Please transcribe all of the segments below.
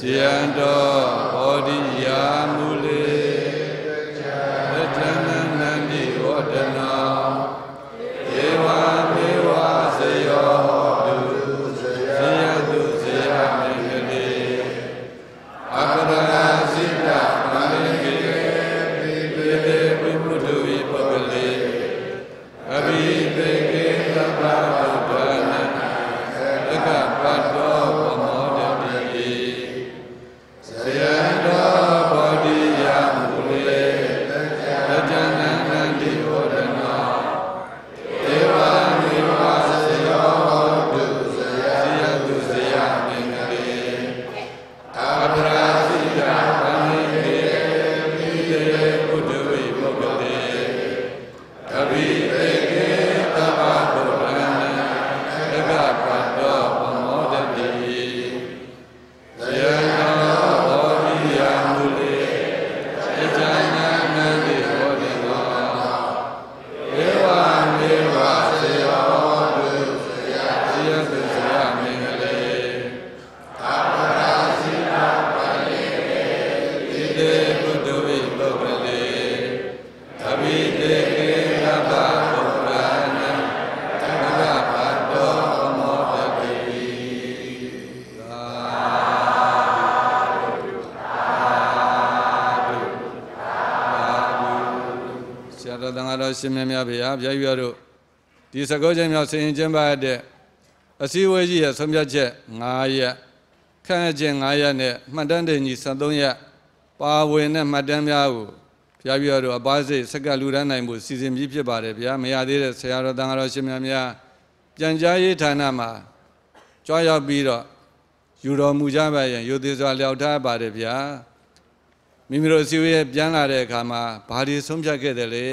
ဇယံတော်ဘောဓိယာမူ အ တော်တန်ဃာတော်ရှင်မြတ်များဖေဟာဗျာရွတို့ဒီစကောချိန်မြောက်ဆင်ရင်ကျင်းပရတဲ့အစည်းအဝေးကြီးရဲ့ဆုံးဖြတ်ချက်9ရက်ခန့်အကျင်9ရက်နဲ့မှတ်တမ်းတင်ကြီး73ရက်ပါဝင်တဲ့မှတ်တမ်းများကိုဗျာရွတို့အပားစိတ်စက္ကလူရမ်းနိုင်မှုစီစဉ်ပြီးဖြစ်ပါတယ်ဗျာမရသေးတဲ့ဆရာတော်တန်ဃာတော်ရှင်မြတ်များပြန်ကြားရေးဌာနမှာကြွားရောက်ပြီးတော့ယူတော်မူကြပါရင်ယူသေးစွာလျှောက်ထားပါတယ်ဗျာ မိမိတို့အစည်းအဝေးပြန်လာတဲ့အခါမှာဘာတွေဆုံးဖြတ်ခဲ့တယ်လဲ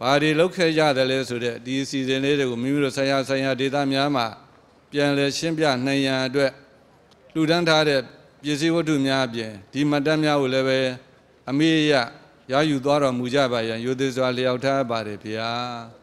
ဘာတွေလုပ်ခဲ့ကြတယ်လဲဆိုတဲ့ဒီအစီအစဉ်လေးတွေကိုမိမိတို့ဆရာဆိုင်ရာဒေသများမှာပြန်လည်ရှင်းပြနိုင်ရန်အတွက်လှူဒန်းထားတဲ့ပစ္စည်းဝတ္ထုများအပြင်ဒီမတ်တမ်းများကိုလည်းပဲအမေရရယူသွားတော်မူကြပါရန်ယိုသေးစွာလျှောက်ထားပါတယ်ဗျာ